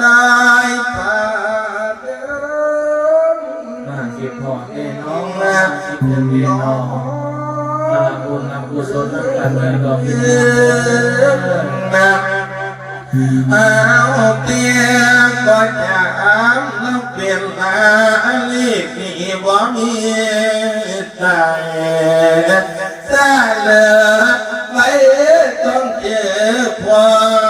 ตายผ่าเดิมน่าคิดพอแน่น้องน่าคิดจะเรีน้องน่าบุญน่ากุศลนั่นกันเลยก็มีนะเอาเตียงก็จะอ้ำแล้วเปลี่ยนลาลีกีบ่มีใจซาเลอไว้ต้องเจ็บพอม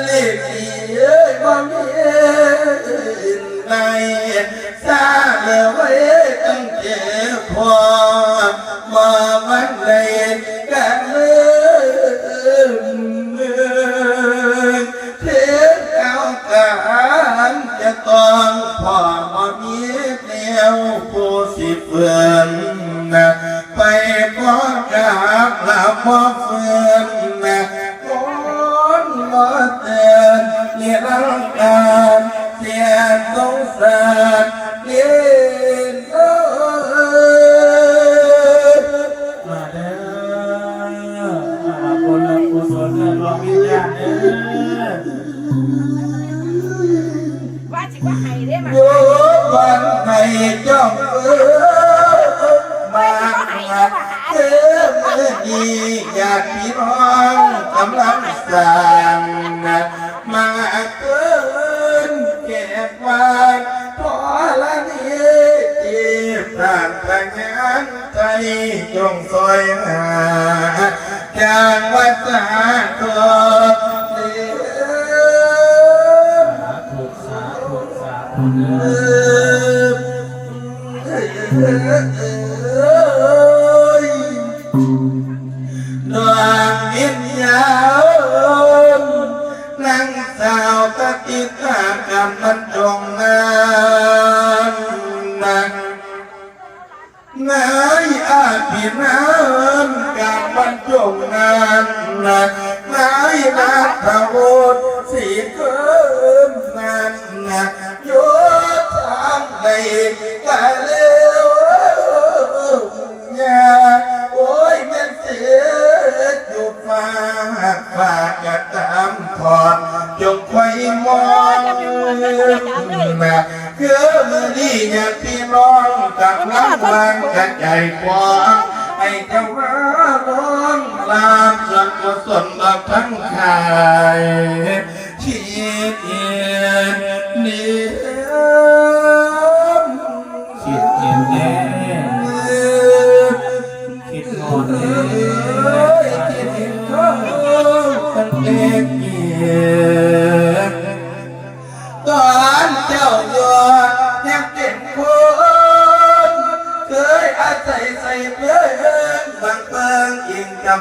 อะไรที่เอ้ยบ่มีในซาเลไว้ตั้งเจ็พอมาวันใดกันเลยเทศเอาการจะต้องพอมามีเดียวผู้สิเฟือนนะไปพ่อกราบลาพ่อเฟือน เรียรังการเสียสงสารเรียนเอ้ยมาเด้อมาบุญน่ากุศลนั่นรวมวิญญาณเด้อว่าสิว่าให้ได้มาอยู่วันไหนจ้องเอ้ยมาเอ้ยดีอยากพี่น้องกำลังสั่งน บผ่านทางงานใจจงซอยหาจากวัดสาตัวเดียวสาธุสาธุสาธุเด้อดวงวิญญาณนางสาวตะกิตากำมันจงนา อาภินานกำมันจงนานนังนายนาทวุฒิสีเกิมนนานนักโยธามในกาเลวเนี่ยโอ้ยแม่นเสียอยู่ฟ้าฟ้ากกระตามถอดจงไว้มองนะคือมือนี้อยาพี่น้องกับล้างวางกระใจกว้า งให้าว่าน้องลามสักกุศลเราทั้งขาย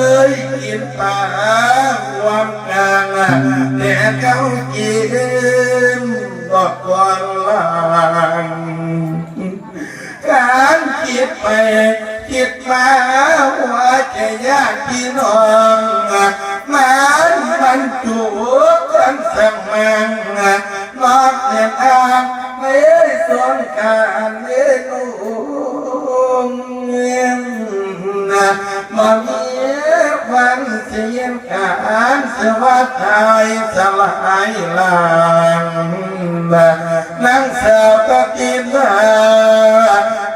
อ้ยกินป่าความกลางแต่เขากินบอกก่อนลังการคิดไปคิดมาหัวใจยากที่น้อย วัสดิ์สลายลางนางสาวตะกินมา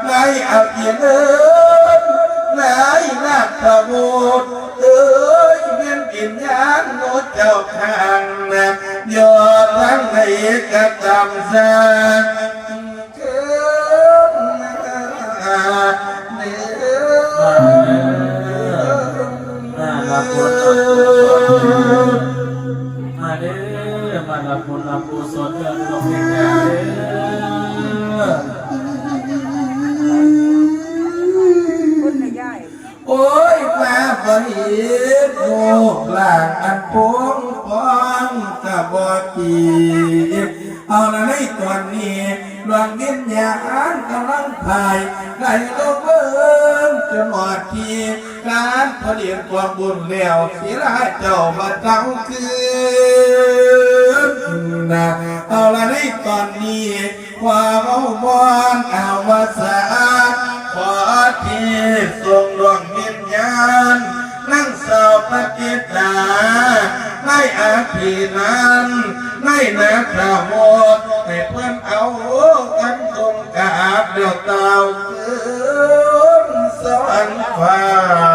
ในอาเพียนเอิญในนาคบุตรเอ้ยเวียนกินยานโนเจ้าทางยอดทั้งในกระจำซา ละในตอนนี้ดวงวิญญาณกำลังพายได้โลกเบิ่งจนหมดทีการผลิตความบุญแล้วสิลาเจ้ามาเจ้าคืนนะเอาละในตอนนี้ความเอาบอนเอาวาสาขอที่ทรงดวงวิญญาณนั่งเศร้าปฏิตา ในอาทีนั้นในนาคาโมดให้เพื่อนเอากันคงกาบเดียวเต่าคืนสวรรค์ฟ้า